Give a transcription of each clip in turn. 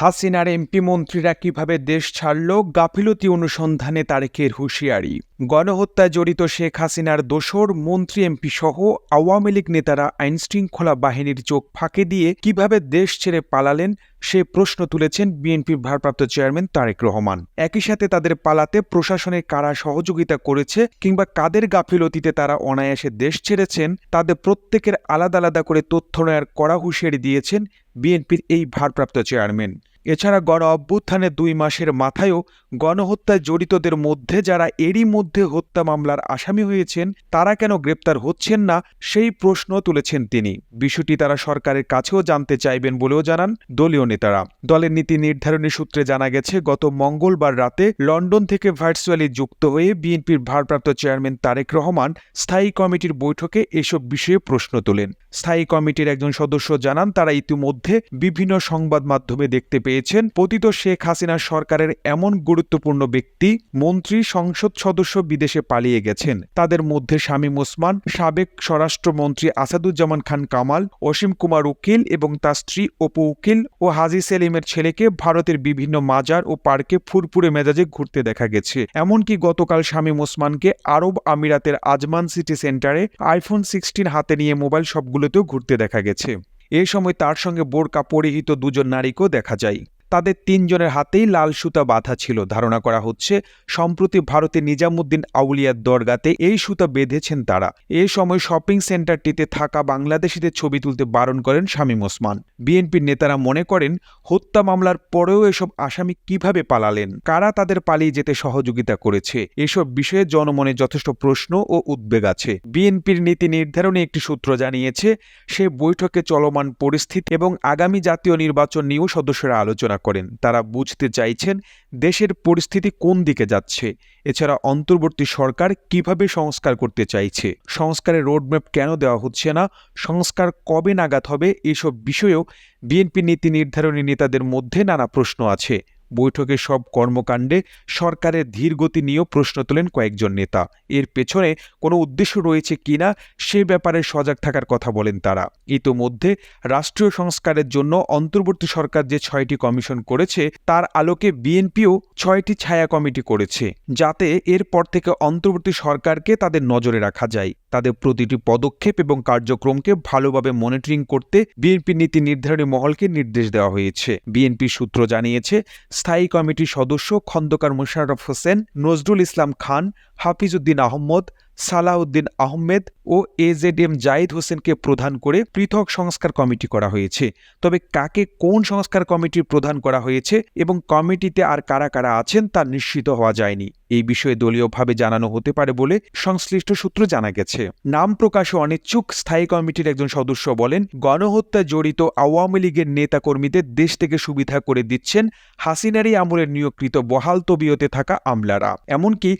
হাসিনার এমপি মন্ত্রীরা কীভাবে দেশ ছাড়ল গাফিলতি অনুসন্ধানে তারেকের হুঁশিয়ারি। গণহত্যায় জড়িত শেখ হাসিনার দোসর, মন্ত্রী, এমপি সহ আওয়ামী লীগ নেতারা আইনশৃঙ্খলা বাহিনীর চোখ ফাঁকে দিয়ে কীভাবে দেশ ছেড়ে পালালেন সে প্রশ্ন তুলেছেন বিএনপির ভারপ্রাপ্ত চেয়ারম্যান তারেক রহমান। একই সাথে তাদের পালাতে প্রশাসনের কারা সহযোগিতা করেছে কিংবা কাদের গাফিলতিতে তারা অনায়াসে দেশ ছেড়েছেন, তাদের প্রত্যেকের আলাদা আলাদা করে তথ্য নেয়ার কড়া হুঁশিয়ারি দিয়েছেন বিএনপির এই ভারপ্রাপ্ত চেয়ারম্যান। এছাড়া গণ অভ্যুত্থানের দুই মাসের মাথায়ও গণহত্যায় জড়িতদের মধ্যে যারা এরই মধ্যে হত্যা মামলার আসামি হয়েছেন, তারা কেন গ্রেপ্তার হচ্ছেন না, সেই প্রশ্ন তুলেছেন তিনি। বিষয়টি তারা সরকারের কাছেও জানতে চাইবেন বলেও জানান দলীয় নেতারা। দলের নীতি নির্ধারণী সূত্রে জানা গেছে, গত মঙ্গলবার রাতে লন্ডন থেকে ভার্চুয়ালি যুক্ত হয়ে বিএনপির ভারপ্রাপ্ত চেয়ারম্যান তারেক রহমান স্থায়ী কমিটির বৈঠকে এসব বিষয়ে প্রশ্ন তোলেন। স্থায়ী কমিটির একজন সদস্য জানান, তারা ইতিমধ্যে বিভিন্ন সংবাদ মাধ্যমে দেখতে পেয়েছেন পতিত শেখ হাসিনা সরকারের এমন গুরুত্বপূর্ণ ব্যক্তি, মন্ত্রী, সংসদ সদস্য বিদেশে পালিয়ে গেছেন। তাদের মধ্যে শামীম ওসমান, সাবেক স্বরাষ্ট্রমন্ত্রী আসাদুজ্জামান খান কামাল, অসীম কুমার উকিল এবং তার স্ত্রী অপু উকিল ও হাজি সেলিমের ছেলেকে ভারতের বিভিন্ন মাজার ও পার্কে ফুরফুরে মেজাজে ঘুরতে দেখা গেছে। এমনকি গতকাল শামীম ওসমানকে আরব আমিরাতের Ajman city centre iPhone sixteen হাতে নিয়ে মোবাইল শপগুলোতেও ঘুরতে দেখা গেছে। এ সময় তার সঙ্গে বোরকা পরিহিত দুজন নারীকেও দেখা যায়। তাদের তিনজনের হাতেই লাল সুতা বাঁধা ছিল। ধারণা করা হচ্ছে, সম্প্রতি ভারতের নিজামুদ্দিন আউলিয়ার দরগাতে এই সুতা বেঁধেছেন তারা। এ সময় শপিং সেন্টারটিতে থাকা বাংলাদেশিদের ছবি তুলতে বারণ করেন শামীম ওসমান। বিএনপির নেতারা মনে করেন, হত্যা মামলার পরেও এসব আসামি কীভাবে পালালেন? কারা তাদের পালিয়ে যেতে সহযোগিতা করেছে? এসব বিষয়ে জনমনে যথেষ্ট প্রশ্ন ও উদ্বেগ আছে। বিএনপির নীতি নির্ধারণে একটি সূত্র জানিয়েছে, সে বৈঠকে চলমান পরিস্থিতি এবং আগামী জাতীয় নির্বাচন নিয়েও সদস্যরা আলোচনা করেন। তারা বুঝতে চাইছেন দেশের পরিস্থিতি কোন দিকে যাচ্ছে। এছাড়া অন্তর্বর্তী সরকার কীভাবে সংস্কার করতে চাইছে? সংস্কারের রোডম্যাপ কেন দেওয়া হচ্ছে না? সংস্কার কবে নাগাদ হবে? এসব বিষয়েও বিএনপি নীতি নির্ধারণী নেতাদের মধ্যে নানা প্রশ্ন আছে। বৈঠকে সব কর্মকাণ্ডে সরকারের ধীরগতি নিয়েও প্রশ্ন তোলেন কয়েকজন নেতা। এর পেছনে কোনো উদ্দেশ্য রয়েছে কিনা সে ব্যাপারে সজাগ থাকার কথা বলেন তারা। ইতোমধ্যে রাষ্ট্রীয় সংস্কারের জন্য অন্তর্বর্তী সরকার যে ছয়টি কমিশন করেছে, তার আলোকে বিএনপিও ছয়টি ছায়া কমিটি করেছে, যাতে এরপর থেকে অন্তর্বর্তী সরকারকে তাদের নজরে রাখা যায়। তাদের প্রতিটি পদক্ষেপ এবং কার্যক্রমকে ভালোভাবে মনিটরিং করতে বিএনপি নীতি নির্ধারণী মহলকে নির্দেশ দেওয়া হয়েছে। বিএনপি সূত্র জানিয়েছে, স্থায়ী কমিটির সদস্য খন্দকার মোশাররফ হোসেন, নজরুল ইসলাম খান হাফিজউদ্দিন আহমদ সালাউদ্দিন আহমেদ ও এ জেড এম জাহিদ হোসেনকে প্রধান করে পৃথক সংস্কার কমিটি করা হয়েছে। তবে কাকে কোন সংস্কার কমিটির প্রধান করা হয়েছে এবং কমিটিতে আর কারা কারা আছেন তা নিশ্চিত হওয়া যায়নি। এই বিষয়ে দলীয়ভাবে জানানো হতে পারে বলে সংশ্লিষ্ট সূত্র জানা গেছে। নাম প্রকাশে অনিচ্ছুক স্থায়ী কমিটির একজন সদস্য বলেন গণহত্যায় জড়িত আওয়ামী লীগের নেতাকর্মীদের দেশ থেকে সুবিধা করে দিচ্ছেন হাসিনারি আমলের নিয়োগকৃত বহাল তবিয়তে থাকা আমলারা। এমনকি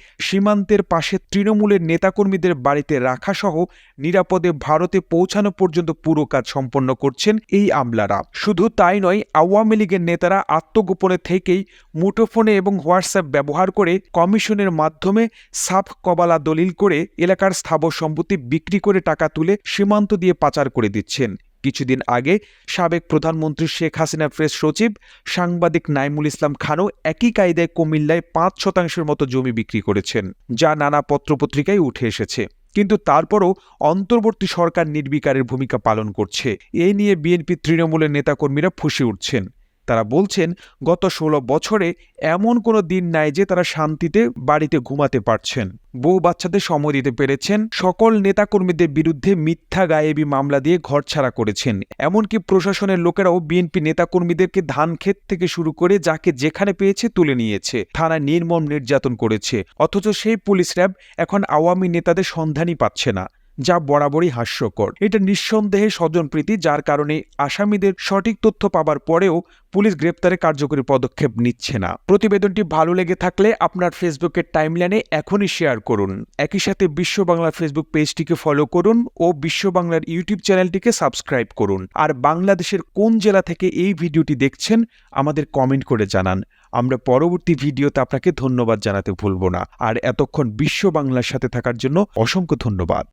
সীমান্তের পাশে তৃণমূলের নেতাকর্মীদের বাড়িতে রাখা সহ নিরাপদে ভারতে পৌঁছানো পর্যন্ত পুরো কাজ সম্পন্ন করছেন এই আমলারা। শুধু তাই নয়, আওয়ামী লীগের নেতারা আত্মগোপনে থেকেই মুঠোফোনে এবং হোয়াটসঅ্যাপ ব্যবহার করে কমিশনের মাধ্যমে সাফ কবালা দলিল করে এলাকার স্থাবর সম্পত্তি বিক্রি করে টাকা তুলে সীমান্ত দিয়ে পাচার করে দিচ্ছেন। কিছুদিন আগে সাবেক প্রধানমন্ত্রী শেখ হাসিনা প্রেস সচিব সাংবাদিক নাইমুল ইসলাম খানও একই কায়দায় কুমিল্লায় পাঁচ শতাংশের মতো জমি বিক্রি করেছেন, যা নানা পত্রপত্রিকায় উঠে এসেছে। কিন্তু তারপরও অন্তর্বর্তী সরকার নির্বিকারের ভূমিকা পালন করছে। এ নিয়ে বিএনপি তৃণমূলের নেতাকর্মীরা ফুসে উঠছেন। তারা বলছেন, গত ষোলো বছরে এমন কোনো দিন নাই যে তারা শান্তিতে বাড়িতে ঘুমাতে পারছেন। বউ বাচ্চাদের সময় দিতে পেরেছেন, সকল নেতাকর্মীদের বিরুদ্ধে মিথ্যা গায়েবী মামলা দিয়ে ঘরছাড়া করেছেন। এমনকি প্রশাসনের লোকেরাও বিএনপি নেতাকর্মীদেরকে ধান ক্ষেত থেকে শুরু করে যাকে যেখানে পেয়েছে তুলে নিয়েছে। থানায় নির্মম নির্যাতন করেছে, অথচ সেই পুলিশ র্যাব এখন আওয়ামী নেতাদের সন্ধানই পাচ্ছে না। যা বরাবরই হাস্যকর। এটা নিঃসন্দেহে স্বজনপ্রীতি, যার কারণে আসামিদের সঠিক তথ্য পাবার পরেও পুলিশ গ্রেপ্তারে কার্যকরী পদক্ষেপ নিচ্ছে না। প্রতিবেদনটি ভালো লেগে থাকলে আপনার ফেসবুকের টাইমলাইনে এখনই শেয়ার করুন। একই সাথে বিশ্ব বাংলার ফেসবুক পেজটিকে ফলো করুন ও বিশ্ব বাংলার ইউটিউব চ্যানেলটিকে সাবস্ক্রাইব করুন। আর বাংলাদেশের কোন জেলা থেকে এই ভিডিওটি দেখছেন, আমাদের কমেন্ট করে জানান। আমরা পরবর্তী ভিডিওতে আপনাকে ধন্যবাদ জানাতে ভুলব না। আর এতক্ষণ বিশ্ব বাংলার সাথে থাকার জন্য অসংখ্য ধন্যবাদ।